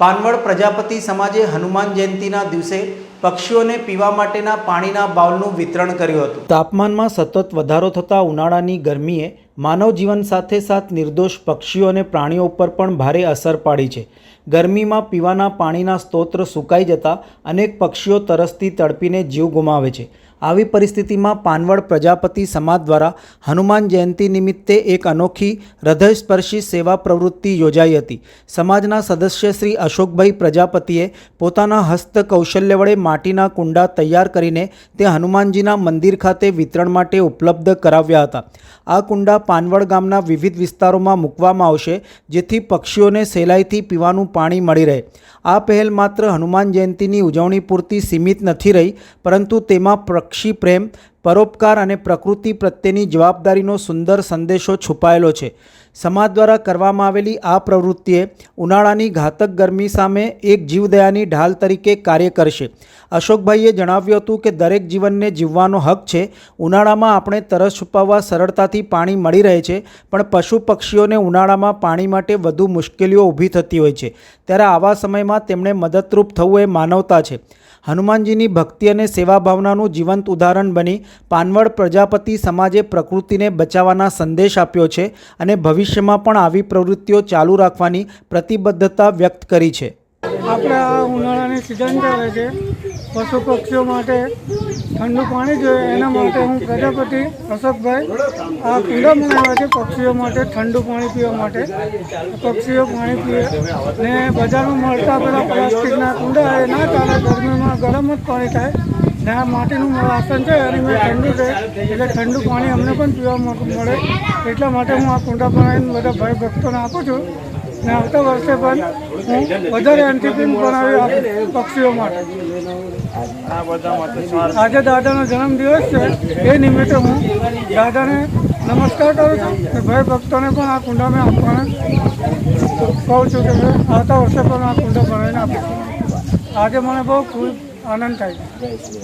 પાનવડ પ્રજાપતિ સમાજે હનુમાન જયંતીના દિવસે પક્ષીઓને પીવા માટેના પાણીના બાઉલનું વિતરણ કર્યું હતું. તાપમાનમાં સતત વધારો થતાં ઉનાળાની ગરમીએ માનવ જીવન સાથે સાથ નિર્દોષ પક્ષીઓ અને પ્રાણીઓ ઉપર પણ ભારે અસર પાડી છે. ગરમીમાં પીવાના પાણીના સ્ત્રોત સુકાઈ જતાં અનેક પક્ષીઓ તરસથી તડપીને જીવ ગુમાવે છે. આવી પરિસ્થિતિમાં પાનવડ પ્રજાપતિ સમાજ દ્વારા હનુમાન જયંતિ નિમિત્તે એક અનોખી હૃદયસ્પર્શી સેવા પ્રવૃત્તિ યોજાઈ હતી. સમાજના સદસ્ય શ્રી અશોકભાઈ પ્રજાપતિએ પોતાના હસ્ત કૌશલ્ય વડે માટીના કુંડા તૈયાર કરીને તે હનુમાનજીના મંદિર ખાતે વિતરણ માટે ઉપલબ્ધ કરાવ્યા હતા. આ કુંડા પાનવડ ગામના વિવિધ વિસ્તારોમાં મૂકવામાં આવશે, જેથી પક્ષીઓને સહેલાઈથી પીવાનું પાણી મળી રહે. આ પહેલ માત્ર હનુમાન જયંતીની ઉજવણી પૂરતી સીમિત નથી રહી, પરંતુ તેમાં પક્ષી પ્રેમ, પરોપકાર અને પ્રકૃતિ પ્રત્યેની જવાબદારીનો સુંદર સંદેશો છુપાયેલો છે. સમાજ દ્વારા કરવામાં આવેલી આ પ્રવૃત્તિએ ઉનાળાની ઘાતક ગરમી સામે એક જીવદયાની ઢાલ તરીકે કાર્ય કરશે. અશોકભાઈએ જણાવ્યું હતું કે દરેક જીવનને જીવવાનો હક છે. ઉનાળામાં આપણે તરસ છુપાવવા સરળતાથી પાણી મળી રહે છે, પણ પશુ પક્ષીઓને ઉનાળામાં પાણી માટે વધુ મુશ્કેલીઓ ઊભી થતી હોય છે. ત્યારે આવા સમયમાં તેમણે મદદરૂપ થવું એ માનવતા છે. હનુમાનજીની ભક્તિ અને સેવા ભાવનાનું જીવંત ઉદાહરણ બની પાનવડ પ્રજાપતિ સમાજે પ્રકૃતિને બચાવવાના સંદેશ આપ્યો છે અને ભવિષ્યમાં પણ આવી પ્રવૃત્તિઓ ચાલુ રાખવાની પ્રતિબદ્ધતા વ્યક્ત કરી છે. આપણે આ ઉનાળાની સિઝન ચાલે છે. પશુ પક્ષીઓ માટે ઠંડુ પાણી જોઈએ. એના માટે હું પ્રજાપતિ અશોકભાઈ આ કુંડા બનાવ્યા છે પક્ષીઓ માટે ઠંડુ પાણી પીવા માટે. પક્ષીઓ પાણી પીએ. ને બજારમાં મળતા પેલા પ્લાસ્ટિકના કુંડા એ ના ચાલે. ગરમીમાં ગરમ જ પાણી થાય. ને આ માટીનું વાસણ છે. અને ઠંડુ છે. એટલે ઠંડુ પાણી અમને પણ પીવા મળે એટલા માટે હું આ કુંડા બનાવીને બધા ભાઈ ભક્તોને આપું છું. ને આવતા વર્ષે પણ વધારે એન્ટીપીન બનાવી પક્ષીઓ માટે. આજે દાદાનો જન્મદિવસ છે. એ નિમિત્તે હું દાદાને નમસ્કાર કરું છું કે ભાઈ ભક્તોને પણ આ કુંડા મેં આપવાને કહું છું કે ભાઈ આવતા વર્ષે પણ આ કુંડો બનાવીને આપીશું આજે મને બહુ ખૂબ આનંદ થાય છે.